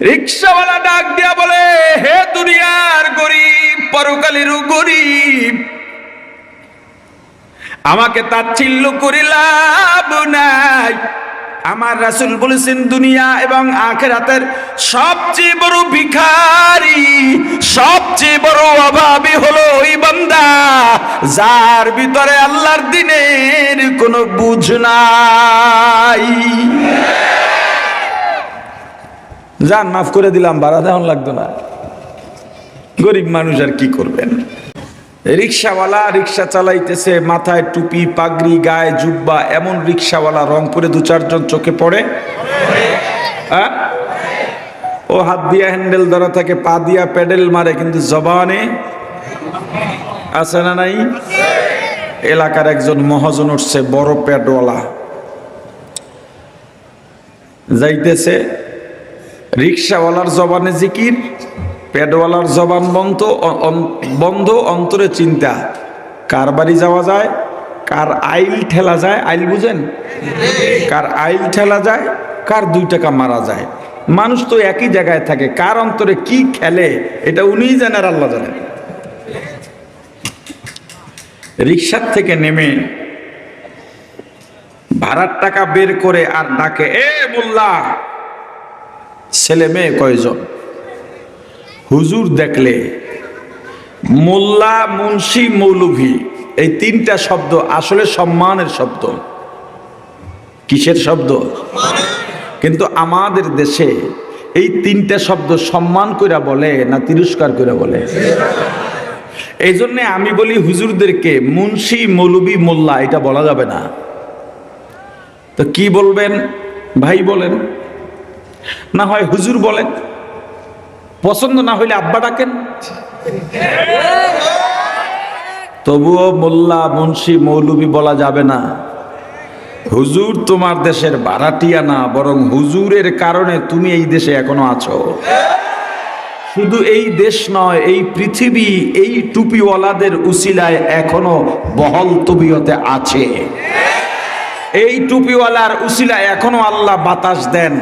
রিক্সাওয়ালা ডাক দিয়া বলে, হে দুনিয়ার গরিব পরকালেরও গরিব, আমাকে তাচ্ছিল্য করে লাভ নাই। আমার রাসুল বলেছেন, দুনিয়া এবং আখেরাতের সবচেয়ে বড় ভিখারি, সবচেয়ে বড় অভাবী হলো ওই বান্দা, যার ভিতরে আল্লাহর দিনের কোনো বুঝ নাই। যান মাফ করে দিলাম, ভাড়া দেওয়ান লাগতো না। গরিব মানুষ আর কি করবেন? রিক্সাওয়ালা রিক্সা চালাইতেছে, মাথায় টুপি, পাগড়ি, গায়ে জুব্বা, এমন রিক্সাওয়ালা রংপুরে দু চারজন চোখে পড়ে? ও হাত দিয়া হ্যান্ডেল ধরা থাকে, পা দিয়া প্যাডেল মারে, কিন্তু জবানে আছে না নাই? এলাকার একজন মহাজন উঠছে, বড় প্যাডওয়ালা। যাইতেছে রিক্সাওয়ালার জবানে জিকির পেডওয়ালার জবান বন্ধ বন্ধ, অন্তরে চিন্তা। কার বাড়ি যাওয়া যায়? কার আইল ঠেলা যায়? আইল বুঝেন? কার আইল ঠেলা যায়? কার দুই টাকা মারা যায়? মানুষ তো একই জায়গায় থাকে, কার অন্তরে কি খেলে, এটা উনিই জানেন আর আল্লাহ জানেন। রিক্সার থেকে নেমে ভাড়ার টাকা বের করে আর ডাকে, এ মোল্লা ছেলে মেয়ে কয়জন? হুজুর দেখলে, মোল্লা, মুন্সি, মৌলভী, এই তিনটা শব্দ আসলে সম্মানের শব্দ। কিসের শব্দ? কিন্তু আমাদের দেশে এই তিনটা শব্দ সম্মান কইরা বলে না তিরস্কার কইরা বলে? এই জন্যে আমি বলি হুজুরদেরকে মুন্সি মৌলবী মোল্লা, এটা বলা যাবে না। তো কি বলবেন? ভাই বলেন। না হয় হুজুর বলেন। পছন্দ না হইলে আব্বা ডাকেন। তবুও মোল্লা, মুন্সি, মৌলবী বলা যাবে না। হুজুর তোমার দেশের ভাড়াটিয়া না, বরং হুজুরের কারণে তুমি এই দেশে এখনও আছো। শুধু এই দেশ নয়, এই পৃথিবী, এই টুপিওয়ালাদের উসিলায় এখনও বহল তবিয়তে আছে। এই টুপিওয়ালার উসিলায় এখনও আল্লাহ বাতাস দেন।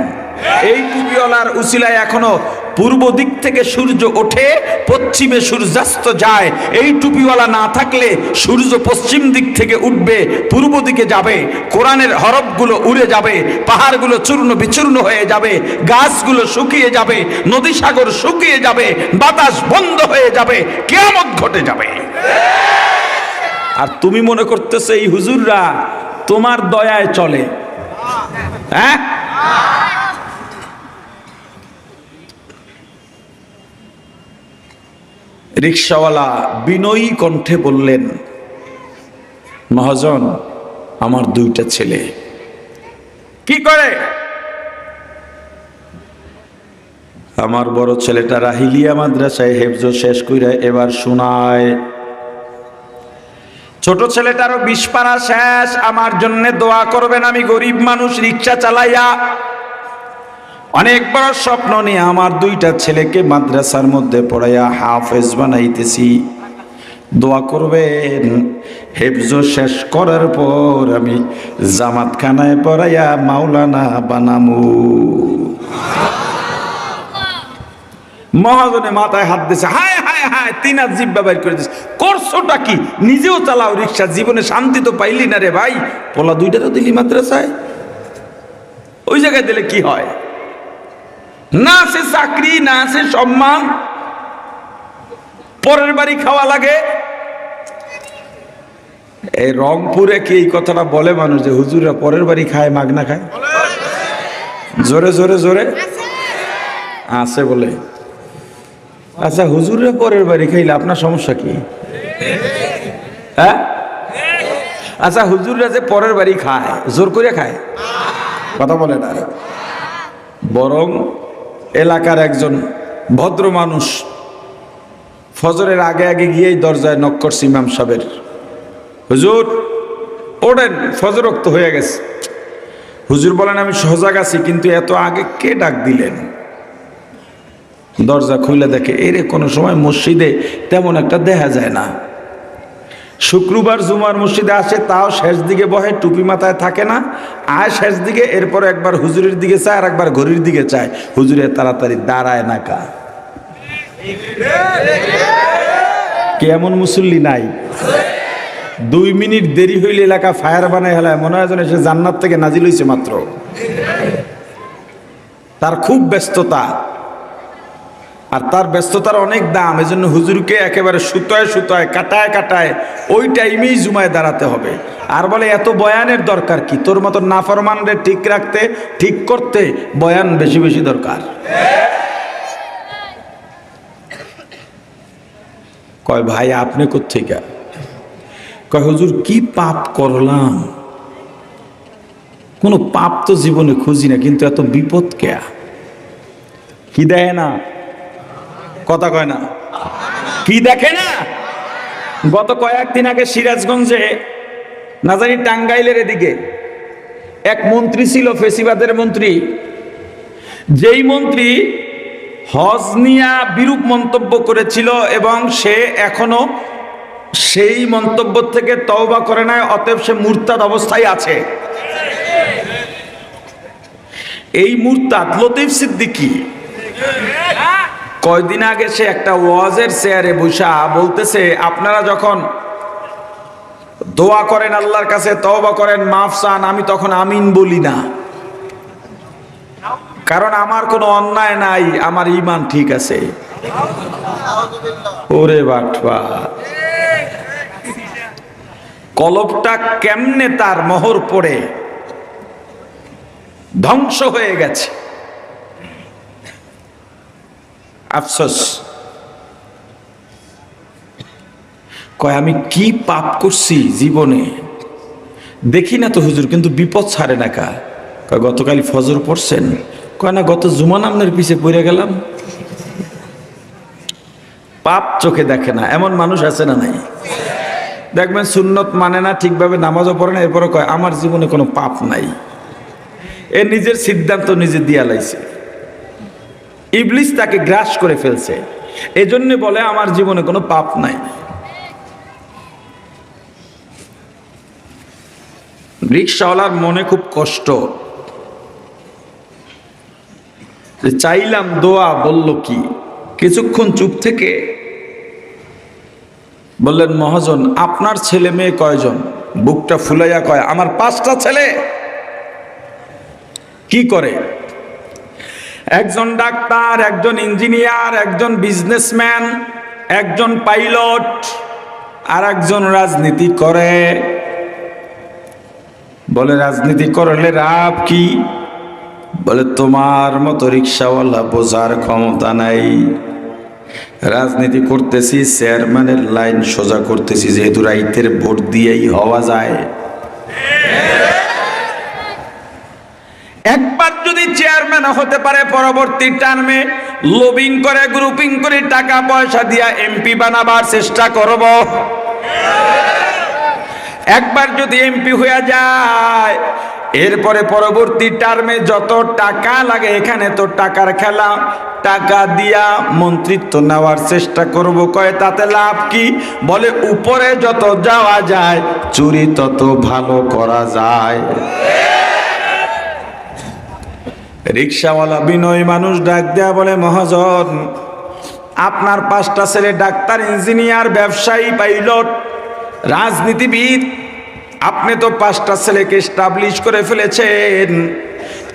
এই টুপিওয়ালার উসিলায় এখনও পূর্ব দিক থেকে সূর্য ওঠে, পশ্চিমে সূর্যাস্ত যায়। এই টুপিওয়ালা না থাকলে সূর্য পশ্চিম দিক থেকে উঠবে, পূর্ব দিকে যাবে, কোরআনের হরফগুলো উড়ে যাবে, পাহাড়গুলো চূর্ণ বিচূর্ণ হয়ে যাবে, গাছগুলো শুকিয়ে যাবে নদী সাগর শুকিয়ে যাবে, বাতাস বন্ধ হয়ে যাবে, কেয়ামত ঘটে যাবে। আর তুমি মনে করতেছো, এই হুজুররা তোমার দয়ায় চলে। হ্যাঁ? রিক্সাওয়ালা বিনয়ী কণ্ঠে বললেন, মহাজন, আমার দুইটা ছেলে। কি করে? আমার বড় ছেলেটা রাহিলিয়া মাদ্রাসায় হেফজ শেষ কইরা এবার শোনায়। ছোট ছেলেটারও বিষ শেষ, আমার জন্য দোয়া করবেন আমি গরিব মানুষ, রিক্সা চালাইয়া অনেক বড় স্বপ্ন নিয়ে আমার দুইটা ছেলেকে মাদ্রাসার মধ্যে পড়াইয়া হাফেজ বানাইতেছি। দোয়া করবেন, হেফজ শেষ করার পর আমি জামাতখানায় পড়াইয়া মাওলানা বানামু। মহাজনে মাথায় হাত দিছে, হায় হায় হায়, তিন হাত জিব্বা বাইর করে দিছে। করছোটা কি? নিজেও চালাও রিক্সা, জীবনে শান্তি তো পাইলি না রে ভাই। পোলা দুইটা তো দিলি মাদ্রাসায়। ওই জায়গায় দিলে কি হয়? না আছে চাকরি না আছে সম্মান। পরের বাড়ি খাওয়া লাগে। এই রংপুরে কি এই কথাটা বলে মানুষ যে হুজুরা পরের বাড়ি খায় মাগনা খায়? জোরে জোরে জোরে। আছে বলে। আচ্ছা হুজুরে পরের বাড়ি খাইলে আপনার সমস্যা কি? হ্যাঁ? আচ্ছা হুজুররা যে পরের বাড়ি খায় জোর করে খায়? কথা বলে না। বরং এলাকার একজন ভদ্র মানুষ ফজরের আগে আগে গিয়েই দরজায় নক করছে ইমাম সাহেবের। হুজুর, ওঠেন, ফজরক্ত হয়ে গেছে। হুজুর বলেন, আমি সজাগ আছি, কিন্তু এত আগে কে ডাক দিলেন? দরজা খুলে দেখে, এর, কোনো সময় মসজিদে তেমন একটা দেখা যায় না। শুক্রবার জুমার মসজিদে আসে, তাও শেষ দিকে বহে, টুপি মাথায় থাকে না। আর শেষ দিকে, এরপর একবার হুজুরের দিকে চায়, আর একবার ঘড়ির দিকে চায়। হুজুরের তাড়াতাড়ি দাঁড়ায় না কা। কে এমন মুসল্লি নাই। দুই মিনিট দেরি হইলে এলাকা ফায়ার বানায় হেলায়, মনে হয় যেন সে জান্নাত থেকে নাজিল হয়েছে মাত্র। তার খুব ব্যস্ততা। আর তার ব্যস্ততার অনেক দাম, এজন্য হুজুরকে একেবারে সুতোয় সুতোয়, কাটায় কাটায় ওই টাইমেই জুমায় দাঁড়াতে হবে। আর বলে, এত বয়ানের দরকার কি? তোর মতো নাফরমানরে ঠিক রাখতে, ঠিক করতে বয়ান বেশি বেশি দরকার। কয়, ভাই, আপনি কোথেকে কয়, হুজুর, কি পাপ করলাম? কোনো পাপ তো জীবনে খুঁজি না, কিন্তু এত বিপদ কেয়া কি দেয় না? কথা কয় না। কি দেখে না? গত কয়েকদিন আগে সিরাজগঞ্জে, না জানি টাঙ্গাইলের এদিকে, এক মন্ত্রী ছিল, ফেসিবাদের মন্ত্রী। যেই মন্ত্রী হজ নিয়া বিরূপ মন্তব্য করেছিল এবং সে এখনও সেই মন্তব্য থেকে তওবা করে নাই, অতএব সে মুরতাদ অবস্থায় আছে। এই মুরতাদ লতিফ সিদ্দিকী কয়দিন আগে সে একটা ওয়াজের চেয়ারে বসা বলতেছে, আপনারা যখন দোয়া করেন, আল্লাহর কাছে তওবা করেন, মাফ চান, আমি তখন আমিন বলি না। কারণ আমার কোনো অন্যায় নাই, আমার ইমান ঠিক আছে। ওরে বাটবা কলবটা কেমনে তার মোহর পড়ে? ধ্বংস হয়ে গেছে। আফসোস। কয়, আমি কি পাপ করছি জীবনে? দেখি না তো হুজুর, কিন্তু বিপদ ছাড়ে না কা? কয় গতকাল ফজর পড়ছেন। কয়, না, গত জুমান আমনের পিছে পড়ে গেলাম। পাপ চোখে দেখে না, এমন মানুষ আছে না নাই? দেখবেন সুন্নত মানে না, ঠিকভাবে নামাজও পড়ে না এরপরে কয়, আমার জীবনে কোনো পাপ নাই। এ নিজের সিদ্ধান্ত নিজে দিয়া লাইছে। ইবলিস তাকে গ্রাস করে ফেলছে। এজন্য বলে, আমার জীবনে কোনো পাপ নাই। রিক্সাওয়ালার মনে খুব কষ্ট। চাইলাম দোয়া, বলল কি? কিছুক্ষণ চুপ থেকে বললেন, মহাজন, আপনার ছেলে মেয়ে কয়জন? বুকটা ফুলাইয়া কয়, আমার পাঁচটা ছেলে। কি করে? একজন ডাক্তার, একজন ইঞ্জিনিয়ার, একজন বিজনেসম্যান, একজন পাইলট আর একজন রাজনীতি করে। বলে, রাজনীতি করলে রাব কি? বলে, তোমার মতো রিক্সাওয়ালা বোঝার ক্ষমতা নাই। রাজনীতি করতেছি, চেয়ারম্যানের লাইন সোজা করতেছি, যেহেতু রাইতের ভোট দিয়েই হওয়া যায়। একবার যদি চেয়ারম্যান হতে পারে পরবর্তী টার্মে লবিং করে গ্রুপিং করে, টাকা পয়সা দিয়া এমপি বানাবার চেষ্টা করব। একবার যদি এমপি হয়ে যায়, এরপরে পরবর্তী টার্মে যত টাকা লাগে, এখানে তো টাকার খেলা, টাকা দিয়া মন্ত্রিত্ব নেওয়ার চেষ্টা করব। কয়, তাতে লাভ কি? বলে, উপরে যত যাওয়া যায়, চুরি তত ভালো করা যায়। রিক্সাওয়ালা বিনয় মানুষ ডাক দেয়া বলে, মহাজন, আপনার পাঁচটা ছেলে ডাক্তার, ইঞ্জিনিয়ার, ব্যবসায়ী, পাইলট, রাজনীতিবিদ, আপনি তো পাঁচটা ছেলেকে স্টাবলিশ করে ফেলেছেন।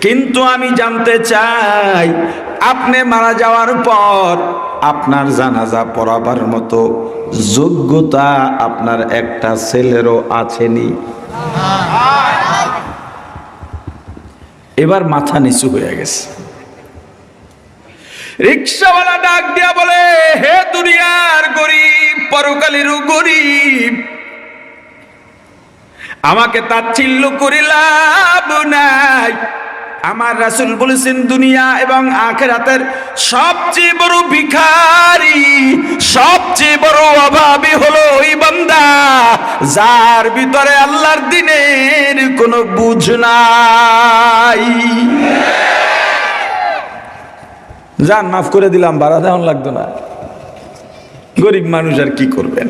কিন্তু আমি জানতে চাই, আপনি মারা যাওয়ার পর আপনার জানাজা পড়াবার মতো যোগ্যতা আপনার একটা ছেলেরও আছেনি? এবার মাথা নিচু হয়ে গেছে। রিক্সাওয়ালা ডাক দিয়া বলে, হে দুনিয়ার গরিব, পরকালেরও গরিব, আমাকে তাচ্ছিল্য করে লাভ নাই। আমার রাসুল বলেছেন, দুনিয়া এবং আখেরাতের সবচেয়ে বড় ভিখারি সবচেয়ে বড় অভাবী হলো ওই বান্দা, যার ভিতরে আল্লাহর দিনের কোনো বুঝ নাই। যান, মাফ করে দিলাম বাড়া দেওয়ান লাগতো না। গরিব মানুষ আর কি করবেন?